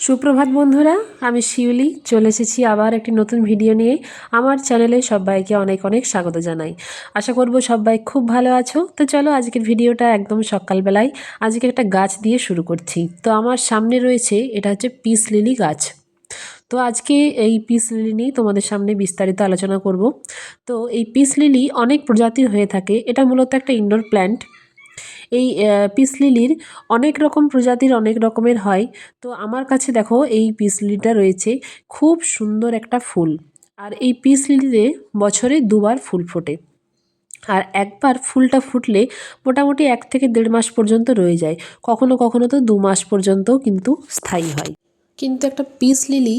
সুপ্রভাত বন্ধুরা, আমি শিউলি, চলে এসেছি আবার একটি নতুন ভিডিও নিয়ে। আমার চ্যানেলে সবাইকে অনেক অনেক স্বাগত জানাই। আশা করব সবাই খুব ভালো আছো। তো চলো আজকের ভিডিওটা একদম সকালবেলায় আজকে একটা গাছ দিয়ে শুরু করছি। তো আমার সামনে রয়েছে, এটা হচ্ছে পিস লিলি গাছ। তো আজকে এই পিস লিলি নিয়ে তোমাদের সামনে বিস্তারিত আলোচনা করব। তো এই পিস লিলি অনেক প্রজাতির হয়ে থাকে। এটা মূলত একটা ইনডোর প্ল্যান্ট। এই পিস লিলির অনেক রকম প্রজাতির অনেক রকমের হয়। তো আমার কাছে দেখো, এই পিস লিলিটা রয়েছে খুব সুন্দর একটা ফুল। আর এই পিস লিলিতে বছরে দুবার ফুল ফোটে। আর একবার ফুলটা ফুটলে মোটামুটি এক থেকে দেড় মাস পর্যন্ত রয়ে যায়। কখনো কখনো তো দু মাস পর্যন্ত কিন্তু স্থায়ী হয়। কিন্তু একটা পিস লিলি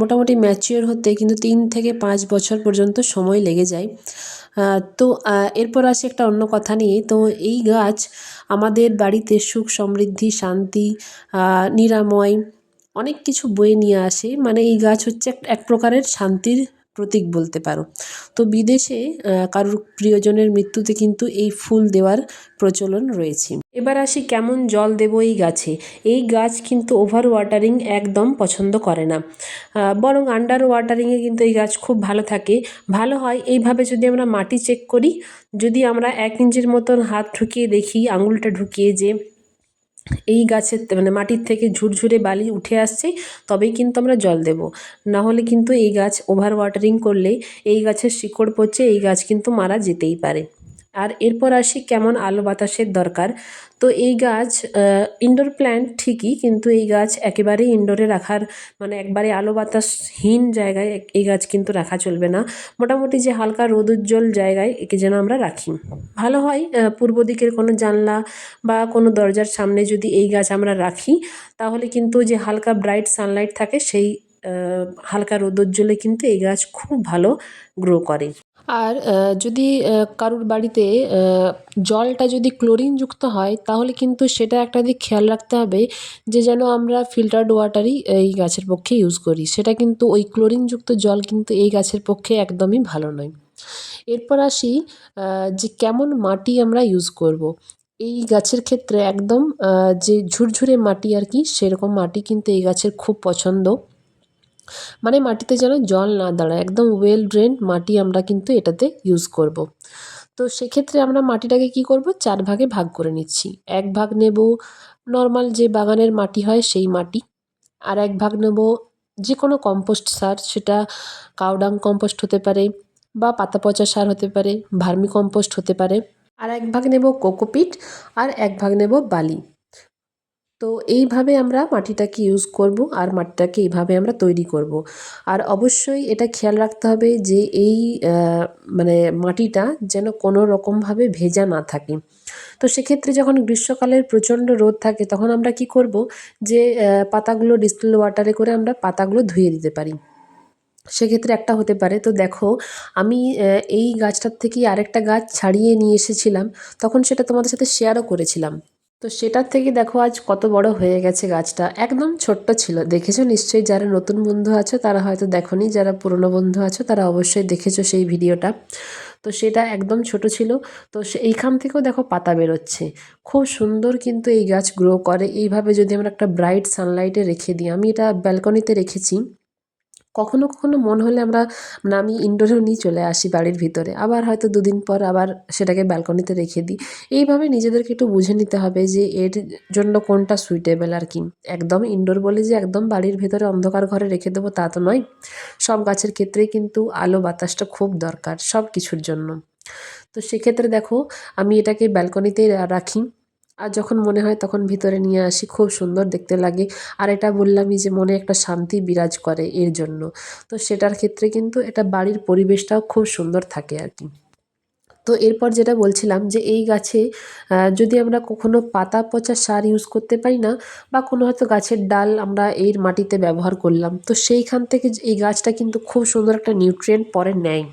মোটামুটি ম্যাচিওর হতে কিন্তু তিন থেকে পাঁচ বছর পর্যন্ত সময় লেগে যায়। তো এরপর আসে একটা অন্য কথা নিয়ে। তো এই গাছ আমাদের বাড়িতে সুখ, সমৃদ্ধি, শান্তি নিরাময়, অনেক কিছু বয়ে নিয়ে আসে। মানে এই গাছ হচ্ছে এক প্রকারের শান্তির প্রতীক বলতে পারো। তো বিদেশে কারোর প্রিয়জনের মৃত্যুতে কিন্তু এই ফুল দেওয়ার প্রচলন রয়েছে। এবার আসি কেমন জল দেব এই গাছে। এই গাছ কিন্তু ওভার ওয়াটারিং একদম পছন্দ করে না। বরং আন্ডার ওয়াটারিংয়ে কিন্তু এই গাছ খুব ভালো থাকে। ভালো হয় এইভাবে যদি আমরা মাটি চেক করি, যদি আমরা এক ইঞ্চির মতন হাত ঢুকিয়ে দেখি, আঙুলটা ঢুকিয়ে যে এই গাছের মানে মাটির থেকে ঝুরঝুরে বালি উঠে আসছে, তবেই কিন্তু আমরা জল দেব। না হলে কিন্তু এই গাছ ওভার ওয়াটারিং করলে এই গাছের শিকড় পচে এই গাছ কিন্তু মারা যেতেই পারে। আর এরপর আসি কেমন আলো বাতাসের দরকার। তো এই গাছ ইনডোর প্ল্যান্ট ঠিকই, কিন্তু এই গাছ একেবারেই ইনডোরে রাখার মানে একবারে আলো বাতাসহীন জায়গায় এই গাছ কিন্তু রাখা চলবে না। মোটামুটি যে হালকা রোদুজ্জ্বল জায়গায় একে যেন আমরা রাখি। ভালো হয় পূর্ব দিকের কোনো জানলা বা কোনো দরজার সামনে যদি এই গাছ আমরা রাখি, তাহলে কিন্তু যে হালকা ব্রাইট সানলাইট থাকে, সেই হালকা রোদোজ্জ্বলে কিন্তু এই গাছ খুব ভালো গ্রো করে। আর যদি কারুর বাড়িতে জলটা যদি ক্লোরিনযুক্ত হয়, তাহলে কিন্তু সেটা একটা দিক খেয়াল রাখতে হবে যে যেন আমরা ফিল্টার্ড ওয়াটারই এই গাছের পক্ষে ইউজ করি। সেটা কিন্তু ওই ক্লোরিনযুক্ত জল কিন্তু এই গাছের পক্ষে একদমই ভালো নয়। এরপর আসি যে কেমন মাটি আমরা ইউজ করব। এই গাছের ক্ষেত্রে একদম যে ঝুরঝুরে মাটি আর কি, সেরকম মাটি কিন্তু এই গাছের খুব পছন্দ। মানে মাটিতে যেন জল না দাঁড়ায়, একদম ওয়েল ড্রেন মাটি আমরা কিন্তু এটাতে ইউজ করব। তো সেক্ষেত্রে আমরা মাটিটাকে কি করব? চার ভাগে ভাগ করে নিচ্ছি। এক ভাগ নেব নর্মাল যে বাগানের মাটি হয় সেই মাটি, আর এক ভাগ নেব যে কোনো কম্পোস্ট সার, সেটা কাউডাং কম্পোস্ট হতে পারে বা পাতা পচা সার হতে পারে, ভার্মি কম্পোস্ট হতে পারে। আর এক ভাগ নেব কোকোপিট আর এক ভাগ নেব বালি। তো এইভাবে আমরা মাটিটাকে ইউজ করব আর মাটিটাকে এইভাবে আমরা তৈরি করব। আর অবশ্যই এটা খেয়াল রাখতে হবে যে এই মানে মাটিটা যেন কোনো রকমভাবে ভেজা না থাকে। তো সেক্ষেত্রে যখন গ্রীষ্মকালের প্রচণ্ড রোদ থাকে তখন আমরা কি করব যে পাতাগুলো ডিস্টিল ওয়াটারে করে আমরা পাতাগুলো ধুয়ে দিতে পারি। সেক্ষেত্রে একটা হতে পারে। তো দেখো, আমি এই গাছটার থেকেই আরেকটা গাছ ছাড়িয়ে নিয়ে এসেছিলাম। তখন সেটা তোমাদের সাথে শেয়ারও করেছিলাম। তো সেটার থেকে দেখো আজ কত বড় হয়ে গেছে গাছটা। একদম ছোট্ট ছিল। দেখেছ নিশ্চয়ই যারা নতুন বন্ধু আছো, তারা হয়তো দেখনি। যারা পুরনো বন্ধু আছো, তারা অবশ্যই দেখেছ সেই ভিডিওটা। তো সেটা একদম ছোট ছিল। তো এইখান থেকেও দেখো পাতা বেরোচ্ছে। খুব সুন্দর কিন্তু এই গাছ গ্রো করে। এইভাবে যদি আমরা একটা ব্রাইট সানলাইটে রেখে দিই, আমি এটা ব্যালকনিতে রেখেছি। কখনো কখনো মন হলে আমরা আমি ইনডোরেও নিয়ে চলে আসি বাড়ির ভিতরে। আবার হয়তো দুদিন পর আবার সেটাকে ব্যালকনিতে রেখে দিই। এইভাবে নিজেদেরকে একটু বুঝে নিতে হবে যে, এর জন্য কোনটা সুইটেবল আর কি। একদম ইনডোর বলে যে, একদম বাড়ির ভেতরে অন্ধকার ঘরে রেখে দেবো তা তো নয়। সব গাছের ক্ষেত্রেই কিন্তু আলো বাতাসটা খুব দরকার সব কিছুর জন্য। তো সেক্ষেত্রে দেখো, আমি এটাকে ব্যালকনিতে রাখি। আর যখন মনে হয় তখন ভিতরে নিয়ে আসি, খুব সুন্দর দেখতে লাগে। আর এটা বললামই যে মনে একটা শান্তি বিরাজ করে এর জন্য। তো সেটার ক্ষেত্রে কিন্তু এটা বাড়ির পরিবেশটাও খুব সুন্দর থাকে আর কি। তো এরপর যেটা বলছিলাম যে এই গাছে যদি আমরা কখনো পাতা পচা সার ইউজ করতে পারি না বা কোনো হয়তো গাছের ডাল আমরা এর মাটিতে ব্যবহার করলাম, তো সেইখান থেকে এই গাছটা কিন্তু খুব সুন্দর একটা নিউট্রিয়েন্ট পরে নেয়।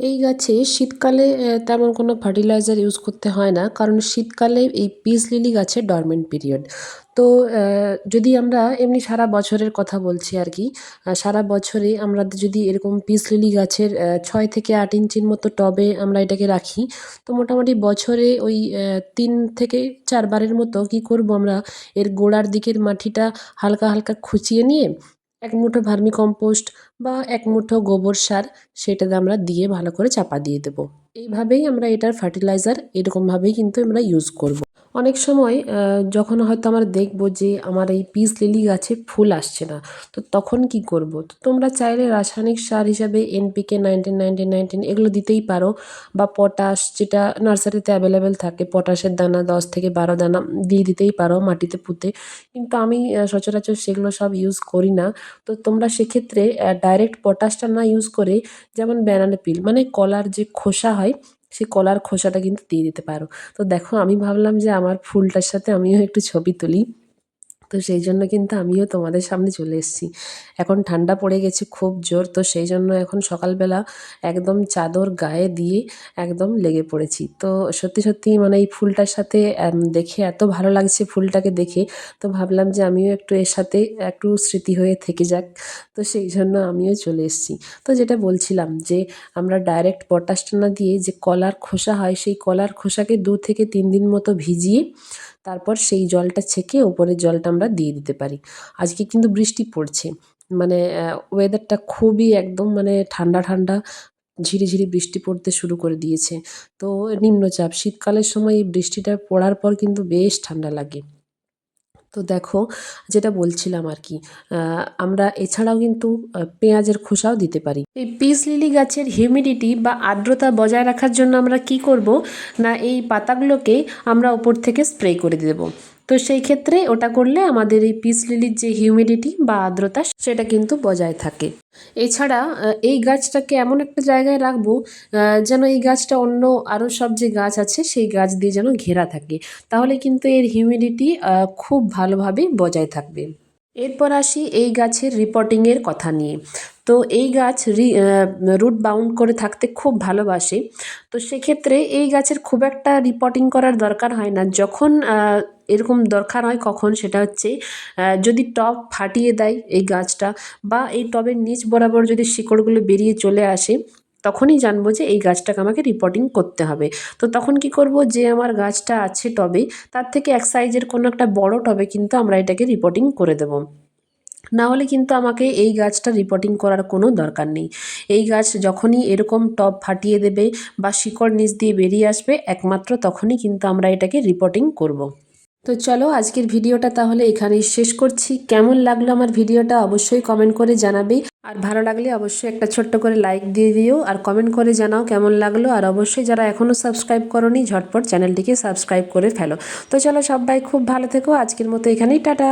এই গাছে শীতকালে তেমন কোনো ফার্টিলাইজার ইউজ করতে হয় না। কারণ শীতকালে এই পিস লিলি গাছের ডরমেন্ট পিরিয়ড তো যদি আমরা এমনি সারা বছরের কথা বলছি আর কি সারা বছরে আমরা যদি এরকম পিস লিলি গাছের ছয় থেকে আট ইঞ্চির মতো টবে আমরা এটাকে রাখি, তো মোটামুটি বছরে ওই তিন থেকে চারবারের মতো কি করব আমরা, এর গোড়ার দিকের মাটিটা হালকা হালকা খুঁচিয়ে নিয়ে এক মুঠো ভার্মি কম্পোস্ট বা এক মুঠো গোবর সার সেটাতে আমরা দিয়ে ভালো করে চাপা দিয়ে দেবো এইভাবেই আমরা এটার ফার্টিলাইজার এরকমভাবেই কিন্তু আমরা ইউজ করব। অনেক সময় যখন হয়তো আমরা দেখব যে আমার এই পিস লিলি গাছে ফুল আসছে না, তো তখন কি করব? তো তোমরা চাইলে রাসায়নিক সার হিসাবে এনপিকে নাইনটিন নাইনটিন নাইনটিন এগুলো দিতেই পারো, বা পটাশ যেটা নার্সারিতে অ্যাভেলেবেল থাকে পটাশের দানা দশ থেকে বারো দানা দিয়ে দিতেই পারো মাটিতে পুঁতে, কিন্তু আমি সচরাচর সেগুলো সব ইউজ করি না, তো তোমরা সেক্ষেত্রে ডাইরেক্ট পটাশটা না ইউজ করে যেমন ব্যানানা পিল মানে কলার যে খোসা হয় সেই কলার খোসাটা কিন্তু দিয়ে দিতে পারো। তো দেখো, আমি ভাবলাম যে আমার ফুলটার সাথে আমিও একটু ছবি তুলি। তো সেই জন্য কিন্তু আমিও তোমাদের সামনে চলে এসেছি। এখন ঠান্ডা পড়ে গেছে, খুব জোর, তো সেই জন্য এখন সকালবেলা একদম চাদর গায়ে দিয়ে একদম লেগে পড়েছি। তো সত্যি সত্যি মানে এই ফুলটার সাথে দেখে এত ভালো লাগছে ফুলটাকে দেখে, তো ভাবলাম যে আমিও একটু এর সাথে একটু স্মৃতি হয়ে থেকে যাক। তো সেই জন্য আমিও চলে এসেছি। তো যেটা বলছিলাম যে আমরা ডাইরেক্ট পটাশটা দিয়ে যে কলার খোসা হয়, সেই কলার খোসাকে দু থেকে তিন দিন মতো ভিজিয়ে তারপর সেই জলটা ছেঁকে ওপরের জলটা আমরা দিয়ে দিতে পারি। আজকে কিন্তু বৃষ্টি পড়ছে। মানে ওয়েদারটা খুবই একদম মানে ঠান্ডা ঠান্ডা ঝিরিঝিরি বৃষ্টি পড়তে শুরু করে দিয়েছে। তো নিম্নচাপ, শীতকালের সময় এই বৃষ্টিটা পড়ার পর কিন্তু বেশ ঠান্ডা লাগে। তো দেখো, যেটা বলছিলাম আর কি আমরা এছাড়াও কিন্তু পেঁয়াজের খোসাও দিতে পারি। এই পিস লিলি গাছের হিউমিডিটি বা আর্দ্রতা বজায় রাখার জন্য আমরা কি করব? না, এই পাতাগুলোকে আমরা ওপর থেকে স্প্রে করে দেব। তো সেই ক্ষেত্রে ওটা করলে আমাদের এই পিস লিলির যে হিউমিডিটি বা আর্দ্রতা, সেটা কিন্তু বজায় থাকে। এছাড়া এই গাছটাকে এমন একটা জায়গায় রাখব যেন এই গাছটা অন্য আরও সব যে গাছ আছে, সেই গাছ দিয়ে যেন ঘেরা থাকে। তাহলে কিন্তু এর হিউমিডিটি খুব ভালোভাবে বজায় থাকবে। এরপর আসি এই গাছের রিপোর্টিংয়ের কথা নিয়ে। তো এই গাছ রুট বাউন্ড করে থাকতে খুব ভালোবাসে। তো সেক্ষেত্রে এই গাছের খুব একটা রিপোর্টিং করার দরকার হয় না। যখন এরকম দরকার হয় কখন সেটা হচ্ছে যদি টব ফাটিয়ে দেয় এই গাছটা বা এই টবের নিচ বরাবর যদি শিকড়গুলো বেরিয়ে চলে আসে, তখনই জানব যে এই গাছটাকে আমাকে রিপোর্টিং করতে হবে। তো তখন কি করব যে আমার গাছটা আছে টবে, তার থেকে এক সাইজের কোনো একটা বড় টবে কিন্তু আমরা এটাকে রিপোর্টিং করে দেবো। না হলে কিন্তু আমাকে এই গাছটা রিপোর্টিং করার কোনো দরকার নেই। এই গাছ যখনই এরকম টব ফাটিয়ে দেবে বা শিকড় নিচ দিয়ে বেরিয়ে আসবে, একমাত্র তখনই কিন্তু আমরা এটাকে রিপোর্টিং করব। তো চলো আজকের ভিডিওটা তাহলে এখানেই শেষ করছি। কেমন লাগল আমার ভিডিওটা অবশ্যই কমেন্ট করে জানাবে। আর ভালো লাগলে অবশ্যই একটা ছোট্ট করে লাইক দিয়ে দিও। আর কমেন্ট করে জানাও কেমন লাগল। আর অবশ্যই যারা এখনও সাবস্ক্রাইব করনি, ঝটপট চ্যানেলটিকে সাবস্ক্রাইব করে ফেলো। তো চলো সবাই খুব ভালো থেকো। আজকের মতো এখানেই, টাটা!